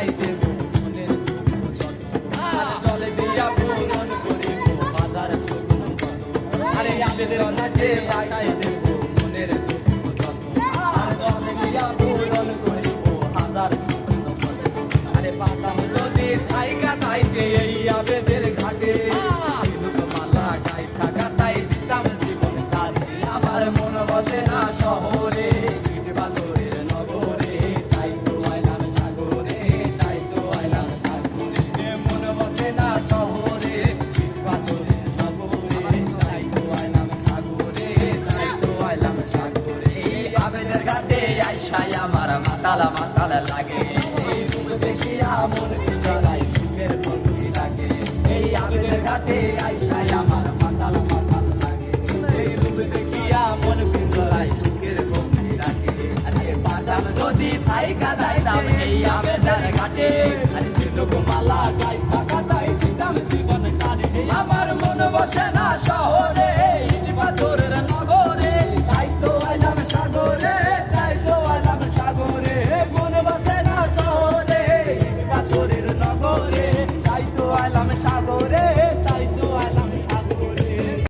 যাইতে চলে দিয়া ভোজন করিব বাজার আরে আমাদের যে বাজাইতে মাতালা মাতালা লাগে। এই রূপ দেখি আমন চড়াই সুখের বন্ধুই লাগে। এই আমের ঘাটে আইসাই আমার মাতাল মাতাল লাগে। এই রূপ দেখি আমন চড়াই সুখের বন্ধুই লাগে। আরে বাদাম যদি থাই কাদাই দাম এই আমের ঘাটে। আরে মালা গাই